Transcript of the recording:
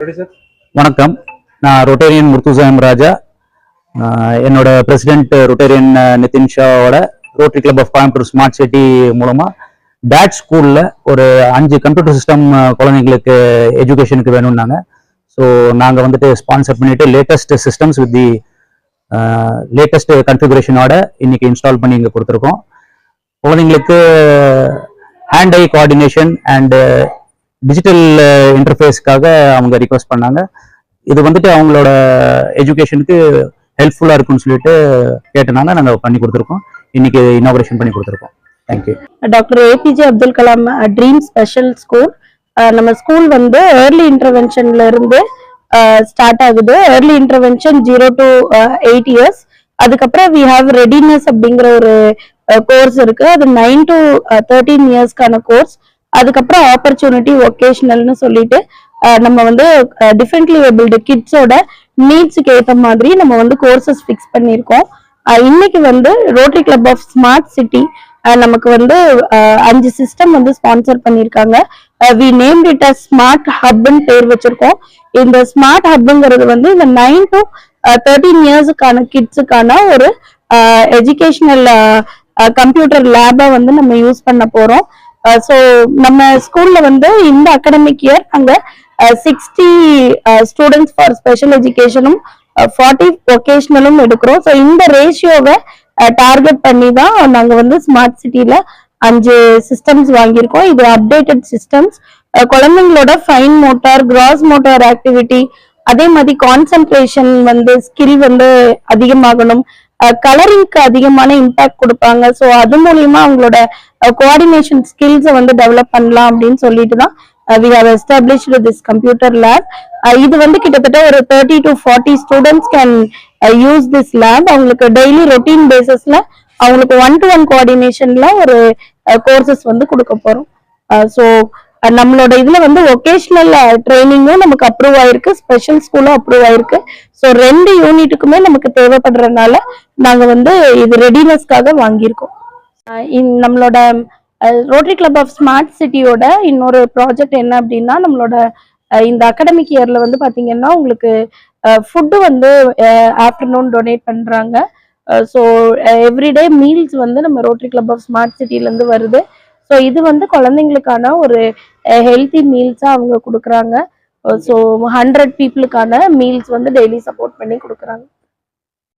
வணக்கம். நான் ரொட்டேரியன் முர்துசாயம் ராஜா என்னோட president Rotarian Nitin ஷாவோட Rotary club of Coimbatore smart city மூலமா டேட் ஸ்கூல்ல ஒரு அஞ்சு கம்ப்யூட்டர் சிஸ்டம் குழந்தைங்களுக்கு எஜுகேஷனுக்கு வேணும்னாங்க. ஸோ நாங்கள் வந்துட்டு ஸ்பான்சர் பண்ணிட்டு latest systems with the latest கன்ஃபிகரேஷனோட இன்னைக்கு இன்ஸ்டால் பண்ணி இங்கே கொடுத்துருக்கோம். குழந்தைங்களுக்கு hand eye coordination and digital இன்டர்ஃபேஸ்க்காக uh, அவங்க ரிக்வஸ்ட் பண்ணாங்க. இது வந்துட்டு அவங்களோட எஜுகேஷனுக்கு ஹெல்ப்ஃபுல்லாக இருக்கும்னு சொல்லிட்டு கேட்டனால நாங்கள் பண்ணி கொடுத்துருக்கோம். இன்னைக்கு இனாகிரேஷன் பண்ணி கொடுத்துருக்கோம். Thank you doctor APJ Abdul Kalam dream special school நம்ம ஸ்கூல் வந்து ஏர்லி இன்டர்வென்ஷன்ல இருந்து ஸ்டார்ட் ஆகுது. Early intervention zero to eight years அதுக்கப்புறம் வி ஹாவ் ரெடினஸ் அப்படிங்கிற ஒரு கோர்ஸ் இருக்கு. அது நைன் டு தேர்ட்டீன் இயர்ஸ்க்கான கோர்ஸ் அதுக்கப்புறம் ஆப்பர்ச்சுனிட்டி ஒகேஷனல்னு சொல்லிட்டு நம்ம வந்து டிஃப்ரெண்ட்லி ஏபிள்டு கிட்ஸோட நீட்ஸுக்கு ஏற்ற மாதிரி நம்ம வந்து கோர்சஸ் ஃபிக்ஸ் பண்ணியிருக்கோம். இன்னைக்கு வந்து rotary club of smart city நமக்கு வந்து அஞ்சு சிஸ்டம் வந்து ஸ்பான்சர் பண்ணியிருக்காங்க. We name it a smart ஹப்னு பேர் வச்சிருக்கோம். இந்த ஸ்மார்ட் ஹப்ங்கிறது வந்து இந்த நைன் டு தேர்ட்டீன் இயர்ஸுக்கான கிட்ஸுக்கான ஒரு எஜுகேஷனல் கம்ப்யூட்டர் லேபை வந்து நம்ம யூஸ் பண்ண போறோம். Uh, ஸோ நம்ம ஸ்கூல்ல வந்து இந்த அகடமிக் இயர் அங்க சிக்ஸ்டி ஸ்டூடெண்ட்ஸ் ஃபார் ஸ்பெஷல் எஜுகேஷனும் ஃபார்ட்டி ஒகேஷனலும் எடுக்கிறோம். ஸோ இந்த ரேஷியோவை டார்கெட் uh, பண்ணி தான் நாங்கள் வந்து ஸ்மார்ட் சிட்டியில அஞ்சு சிஸ்டம்ஸ் வாங்கியிருக்கோம். இது அப்டேட்டட் சிஸ்டம்ஸ் uh, குழந்தைங்களோட fine motor gross motor activity அதே மாதிரி கான்சென்ட்ரேஷன் வந்து ஸ்கில் வந்து அதிகமாகணும். கலரிங்க்கு அதிகமான இம்பாக்ட் கொடுப்பாங்க. ஸோ அது மூலியமா அவங்களோட கோஆர்டினேஷன் ஸ்கில்ஸை வந்து டெவலப் பண்ணலாம் அப்படின்னு சொல்லிட்டு தான் we have established this computer lab இது வந்து கிட்டத்தட்ட ஒரு thirty to forty students can use this lab அவங்களுக்கு டெய்லி ரொட்டீன் பேசிஸ்ல அவங்களுக்கு ஒன் டு ஒன் கோஆர்டினேஷன்ல ஒரு கோர்சஸ் வந்து கொடுக்க போறோம். ஸோ நம்மளோட இதுல வந்து ஒகேஷனல் ட்ரைனிங்கும் நமக்கு அப்ரூவ் ஆயிருக்கு. ஸ்பெஷல் ஸ்கூலும் அப்ரூவ் ஆயிருக்கு. ஸோ ரெண்டு யூனிட்டுக்குமே நமக்கு தேவைப்படுறதுனால நாங்க வந்து இது ரெடினஸ்க்காக வாங்கியிருக்கோம். நம்மளோட ரோட்டரி கிளப் ஆஃப் ஸ்மார்ட் சிட்டியோட இன்னொரு ப்ராஜெக்ட் என்ன அப்படின்னா நம்மளோட இந்த அகடமிக் இயர்ல வந்து பாத்தீங்கன்னா உங்களுக்கு ஃபுட்டு வந்து ஆஃப்டர்நூன் டொனேட் பண்றாங்க. ஸோ எவ்ரிடே மீல்ஸ் வந்து நம்ம ரோட்டரி கிளப் ஆஃப் ஸ்மார்ட் சிட்டிலேருந்து வருது. ஸோ இது வந்து குழந்தைங்களுக்கான ஒரு ஹெல்த்தி மீல்ஸாக அவங்க கொடுக்குறாங்க. ஸோ ஹண்ட்ரட் பீப்புளுக்கான மீல்ஸ் வந்து டெய்லி சப்போர்ட் பண்ணி கொடுக்குறாங்க.